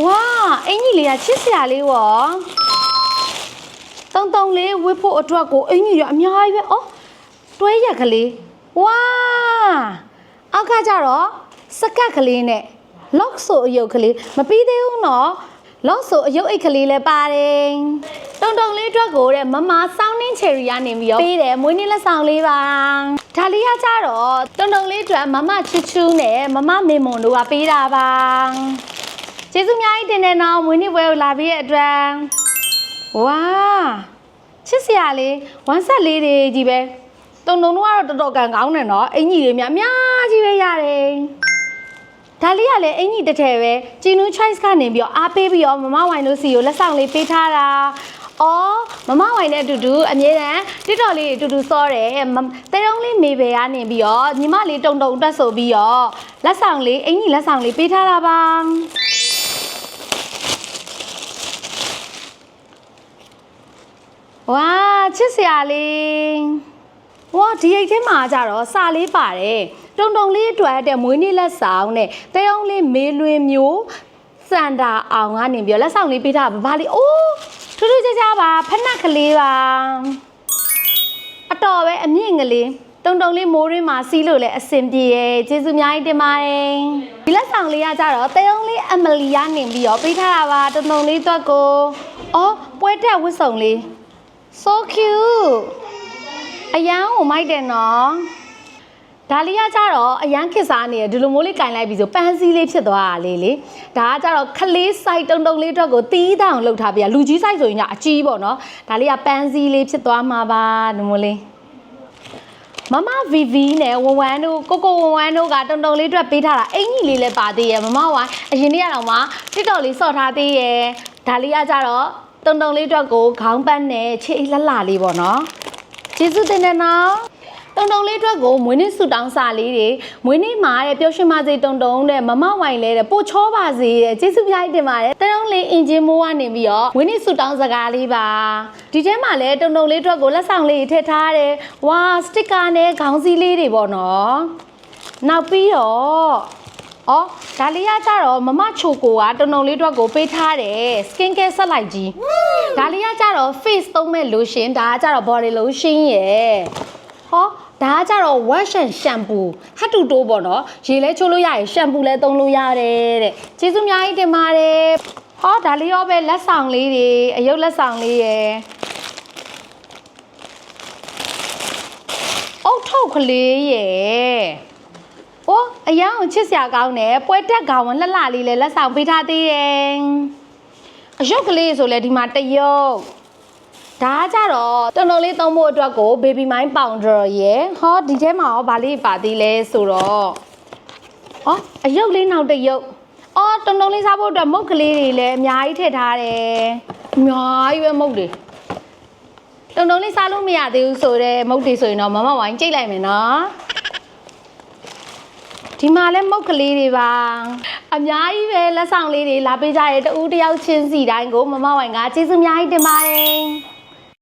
ဝါအင်ကြီးလေးကချစ်စရာလေးဝေါ်တုံတုံလေးဝစ်ဖို့အတွက်ကိုအင်ကြီးရအများကြီးပဲဩတွဲရက်ကလေးဝါအောက်ကကြတော့စကတ်ကလေးနဲ့လော့ဆိုအယုတ်ကလေးမပြီးသေးဘူးနော်လော့ဆိုအယုတ်အိတ်ကလေးလည်းပါတယ်တုံတုံလေးအတွက်ကိုတဲ့မမစောင်းနှင်းချယ်ရီကနေပြီးတော့ပေးတယ်မွေးနေ့လက်ဆောင်လေးပါဒါလေးကကြတော့တုံတုံလေးအတွက်မမချူချူနဲ့မမမေမွန်တို့ကပေးတာပါ ကျေးဇူးအများကြီးတင်တယ်နော်မွေးနေ့ပွဲကိုလာပြီးတဲ့အတွက်ဝါချစ်စရာလေးဝမ်းဆက်လေးတွေကြီးပဲတုံတုံတို့ကတော့တော်တော်ကန်ကောင်းတယ်နော်အင်ကြီးတွေများအများကြီးပဲရတယ်ဒါလေးကလည်းအင်ကြီးတစ်ထည်ပဲဂျီနူ choice ကနေပြီးတော့အားပေးပြီးတော့မမဝိုင်တို့စီကိုလက်ဆောင်လေးပေးထားတာအော်မမဝိုင်နဲ့အတူတူအမြဲတမ်းတစ်တော်လေးအတူတူစောတယ်မတဲတုံးလေးမေဘယ်ကနေပြီးတော့ညီမလေးတုံတုံတက်ဆိုပြီးတော့လက်ဆောင်လေးအင်ကြီးလက်ဆောင်လေးပေးထားတာပါ ဝါ ချစ်စရာလေးဝါဒီအိတ်ထဲမှာကြတော့စာလေးပါတယ်တုံတုံလေးအတွက်တဲ့မွေးနေ့လက်ဆောင်နဲ့တဲအောင်လေးမေးလွင်မျိုးစန္ဒာအောင်ကနေပြီးတော့လက်ဆောင်လေးပေးထားပါဘာလေးအိုးထူးထူးခြားခြားပါဖက်နှက်ကလေးပါအတော်ပဲအမြင့်ကလေးတုံတုံလေးမိုးရင်းမှာစီးလို့လည်းအဆင်ပြေရဲ့ကျေးဇူးအများကြီးတင်ပါတယ်ဒီလက်ဆောင်လေးကကြတော့တဲအောင်လေးအမလီကနေပြီးတော့ပေးထားတာပါတုံတုံလေးအတွက်ကိုအော်ပွဲတက်ဝတ်စုံလေး so cute အရန်ကိုမိုက်တယ်နော်ဒါလေးကကြတော့အရန်ခစ်စားနေရဒီလိုမျိုးလေးကင်လိုက်ပြီဆိုပန်းစည်းလေးဖြစ်သွားတာလေးလေဒါကကြတော့ခလေး site တုံတုံလေးအတွက်ကိုတီးတောင်လှုပ်ထားပြလူကြီး site ဆိုရင်ကအကြီးပေါ့နော်ဒါလေးကပန်းစည်းလေးဖြစ်သွားမှာပါဒီမျိုးလေးမမ VV နဲ့ဝဝန်းတို့ကိုကိုဝဝန်းတို့ကတုံတုံလေးအတွက်ပေးထားတာအင်ကြီးလေးလည်းပါသေးရဲ့မမဝိုင်းအရင်နေ့ကတော့မှ TikTok လေးစော့ထားသေးရဲ့ဒါလေးကကြတော့ တုံတုံလေးအတွက်ကိုခေါင်းပတ်နဲ့ခြေလှလှလေးပေါ့နော်ကျေးဇူးတင်တယ်နော်တုံတုံလေးအတွက်ကိုမွေးနေ့ဆူတောင်းစာလေးတွေမွေးနေ့မှာတဲ့ပျော်ရွှင်ပါစေတုံတုံတဲ့မမဝိုင်လဲတဲ့ပို့ချောပါစေတဲ့ကျေးဇူးများကြီးတင်ပါတယ်တရုံလေးအင်ဂျင်မိုးကနေပြီးတော့မွေးနေ့ဆူတောင်းစကားလေးပါဒီထဲမှာလဲတုံတုံလေးအတွက်ကိုလက်ဆောင်လေးထည့်ထားတယ်ဝါစတစ်ကာနဲ့ခေါင်းစည်းလေးတွေပေါ့နော်နောက်ပြီးတော့ အော်ဒါလေးကကြတော့မမချိုကိုကတုံတုံလေးအတွက်ကိုပေးထားတယ် skin care ဆက်လိုက်ကြီးဒါလေးကကြတော့ face သုံးမဲ့ lotion ဒါကကြတော့ body lotion ရယ်ဟောဒါကကြတော့ wash and shampoo ဟတ်တူတိုးပေါ့နော်ရေလဲချိုးလို့ရရယ် shampoo လဲသုံးလို့ရတယ်တဲ့ကျေးဇူးအများကြီးတင်ပါတယ်ဟောဒါလေးရောပဲလက်ဆောင်လေးတွေအယုတ်လက်ဆောင်လေးရယ်အုတ်ထုတ်ကလေးရယ်။ အိုးအရန်ကိုချစ်စရာကောင်းတယ်။ပွဲတက်ကောင်ဝင်လှလှလေးလည်းလက်ဆောင်ပေးထားသေးတယ်။အယုတ်ကလေးဆိုလဲဒီမှာတရုတ်။ဒါကကြတော့တုံတုံလေးသုံးဖို့အတွက်ကို baby mind powder ရယ်။ဟောဒီထဲမှာရောဗာလေးပါသေးလဲဆိုတော့။အော်အယုတ်လေးနောက်တရုတ်။အော်တုံတုံလေးစားဖို့အတွက်မုတ်ကလေးတွေလည်းအများကြီးထည့်ထားတယ်။အများကြီးပဲမုတ်တွေ။တုံတုံလေးစားလို့မရသေးဘူးဆိုတော့မုတ်တွေဆိုရင်တော့မမဝိုင်းကြိတ်လိုက်မယ်နော်။ ဒီမှာလည်းမုတ်ကလေးတွေပါအများကြီးပဲလက်ဆောင်လေးတွေလာပေးကြရဲတူတယောက်ချင်းစီတိုင်းကိုမမဝိုင်ကကျေးဇူးအများကြီးတင်ပါတယ်